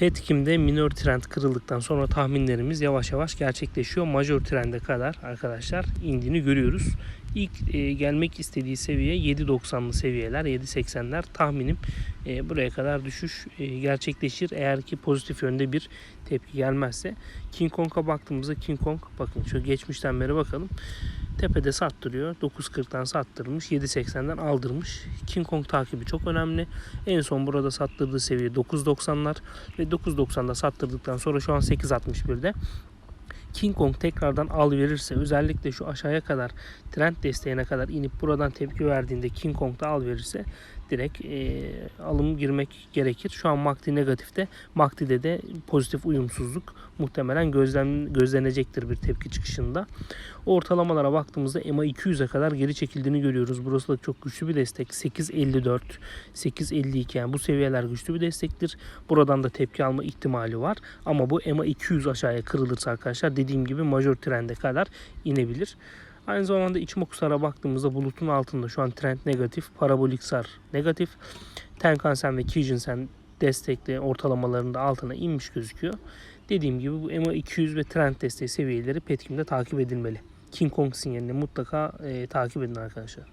Petkim'de minor trend kırıldıktan sonra tahminlerimiz yavaş yavaş gerçekleşiyor. Major trende kadar arkadaşlar indiğini görüyoruz. İlk e, gelmek istediği seviye 7.90'lı seviyeler, 7.80'ler tahminim e, buraya kadar düşüş e, gerçekleşir. Eğer ki pozitif yönde bir tepki gelmezse. King Kong'a baktığımızda King Kong bakın şu geçmişten beri bakalım. Tepede sattırıyor. 9.40'dan sattırmış. 7.80'den aldırmış. King Kong takibi çok önemli. En son burada sattırdığı seviye 9.90'lar ve 9.90'da sattırdıktan sonra şu an 8.61'de. King Kong tekrardan al verirse özellikle şu aşağıya kadar trend desteğine kadar inip buradan tepki verdiğinde King Kong'da al verirse direkt e, alım girmek gerekir. Şu an MACD negatifte. MACD'de de pozitif uyumsuzluk muhtemelen gözlem, gözlenecektir bir tepki çıkışında. Ortalamalara baktığımızda EMA 200'e kadar geri çekildiğini görüyoruz. Burası da çok güçlü bir destek. 8.54, 8.52 yani bu seviyeler güçlü bir destektir. Buradan da tepki alma ihtimali var. Ama bu EMA 200 aşağıya kırılırsa arkadaşlar dediğim gibi major trende kadar inebilir. Aynı zamanda Ichimoku Sar'a baktığımızda bulutun altında şu an trend negatif, parabolik sar negatif. Tenkan-sen ve Kijin-sen destekli ortalamalarında altına inmiş gözüküyor. Dediğim gibi bu EMA 200 ve trend desteği seviyeleri Petkim'de takip edilmeli. King Kong sinyalini mutlaka e, takip edin arkadaşlar.